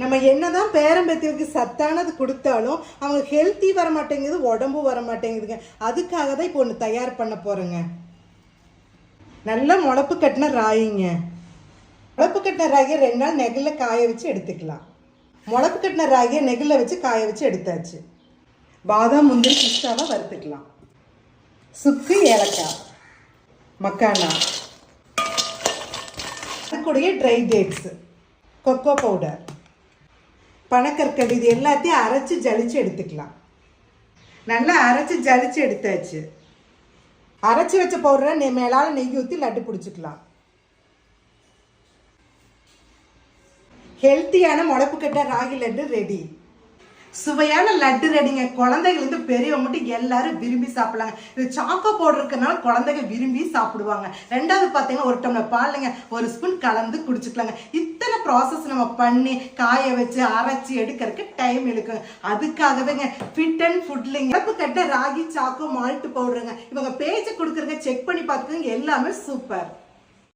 நம்ம என்னதான் பேரம்பேத்திற்கு சத்தானது கொடுத்தாலும் அவங்க ஹெல்த்தி வர மாட்டேங்குது உடம்பு வர மாட்டேங்குதுங்க அதுக்காக தான் இப்போ ஒன்று தயார் பண்ண போகிறேங்க நல்லா முளப்பு கட்டின ராயிங்க முளப்பு கட்டின ராகியை ரெண்டு நாள் நெகிழில் காய வச்சு எடுத்துக்கலாம். முளப்பு கட்டின ராகியை நெகிழில் வச்சு காய வச்சு எடுத்தாச்சு. பாதாம் முந்திரி பிஸ்தாவாக வறுத்துக்கலாம். சுக்கு ஏலக்காய் மக்கானா. அதுக்குடைய ட்ரை டேட்ஸு கொக்கோ பவுடர் பனக்கற்கண்டு இது எல்லாத்தையும் அரைச்சி ஜலிச்சு எடுத்துக்கலாம். நல்லா அரைச்சி ஜலிச்சு எடுத்தாச்சு. அரைச்சி வச்ச பவுடரை நெ மேலால் நெய் ஊற்றி லட்டு பிடிச்சிக்கலாம். ஹெல்த்தியான முளப்பு கட்ட ராகி லட்டு ரெடி சுவையான லட்டு ரெடிங்க குழந்தைகள்லேருந்து பெரியவங்க மட்டும் எல்லாரும் விரும்பி சாப்பிடலாங்க இது சாக்கோ பவுடர் குழந்தைங்க விரும்பி சாப்பிடுவாங்க. ரெண்டாவது பார்த்தீங்கன்னா ஒரு டம்ளர் பாலுங்க ஒரு ஸ்பூன் கலந்து குடிச்சுக்கலாங்க. இத்தனை ப்ராசஸ் நம்ம பண்ணி காய வச்சு அரைச்சி எடுக்கிறதுக்கு டைம் இழுக்குங்க அதுக்காகவேங்க ஃபிட் அண்ட் ஃபுட்லிங்க இறப்பு கட்ட ராகி சாக்கு மால்ட் பவுடருங்க இவங்க பேஜை கொடுக்குறங்க செக் பண்ணி பார்த்துக்கோங்க எல்லாமே சூப்பர்